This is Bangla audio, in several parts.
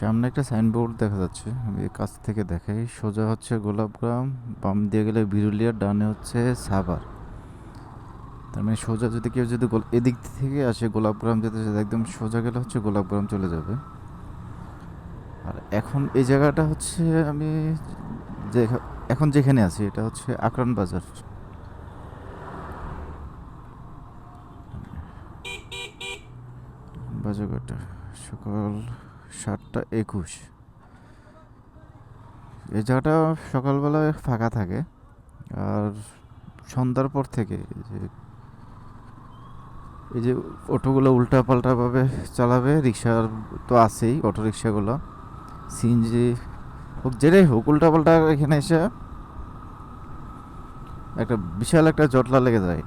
সামনে একটা সাইনবোর্ড দেখা যাচ্ছে। আমি কাছ থেকে দেখাই। সোজা হচ্ছে গোলাপগ্রাম বাম দিয়ে গেলে বিরুলিয়া, ডানে হচ্ছে সাভার। তার মানে সোজা যদি কেউ যদি এদিক থেকে আসে গোলাপগ্রাম যেতে একদম সোজা গেলে হচ্ছে গোলাপগ্রাম চলে যাবে। আর এখন এই জায়গাটা হচ্ছে আমি যে এখন যেখানে আছি, এটা হচ্ছে আকরান বাজার। বাজে কটা সকাল সাতটা একুশ। এই জায়গাটা সকালবেলায় ফাঁকা থাকে। আর সন্ধ্যার পর থেকে এই যে এই যে অটোগুলো উল্টা পাল্টাভাবে চালাবে রিক্সার তো আছেই অটো রিক্সাগুলো সিএনজি হোক, যেটাই হোক উল্টা পাল্টা এখানে এসে একটা বিশাল একটা জটলা লেগে যায়।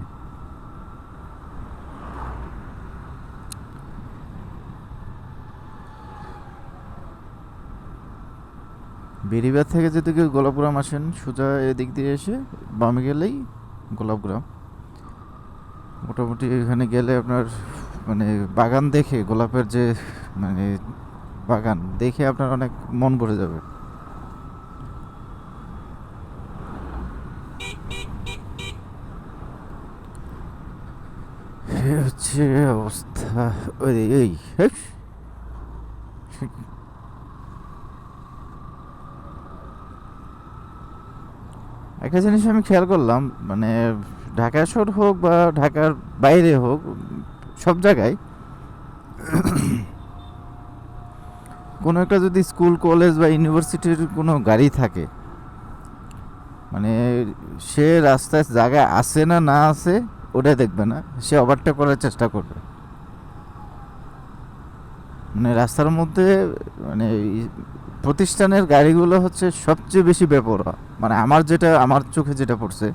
বেরিবার থেকে যদি কেউ গোলাপগ্রাম আসেন, সোজা এদিক দিয়ে এসে বামে গেলেই গোলাপগ্রাম মোটামুটি এখানে গেলে আপনার মানে বাগান দেখে, গোলাপের যে মানে বাগান দেখে আপনার অনেক মন ভরে যাবে। হচ্ছে অবস্থা, ওই, এই একটা জিনিস আমি খেয়াল করলাম মানে ঢাকা শহর হোক বা ঢাকার বাইরে হোক, সব জায়গায় কোনো একটা যদি স্কুল, কলেজ বা ইউনিভার্সিটির কোনো গাড়ি থাকে মানে সে রাস্তায় জায়গায় আছে না না আছে, ওটা দেখবে না, সে ওভারটেক করার চেষ্টা করবে। মানে রাস্তার মধ্যে মানে প্রতিষ্ঠানের গাড়িগুলো হচ্ছে সবচেয়ে বেশি বেপরোয়া। মানে আমার যেটা, আমার চোখে যেটা পড়ছে,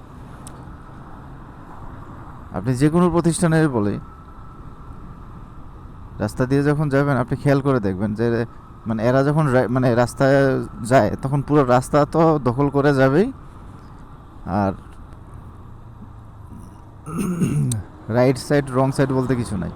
আপনি যে কোনো প্রতিষ্ঠানের বলে, রাস্তা দিয়ে যখন যাবেন, আপনি খেয়াল করে দেখবেন যে মানে এরা যখন মানে রাস্তায় যায়, তখন পুরো রাস্তা তো দখল করে যাবেই। আর রাইট সাইড রং সাইড বলতে কিছু নাই।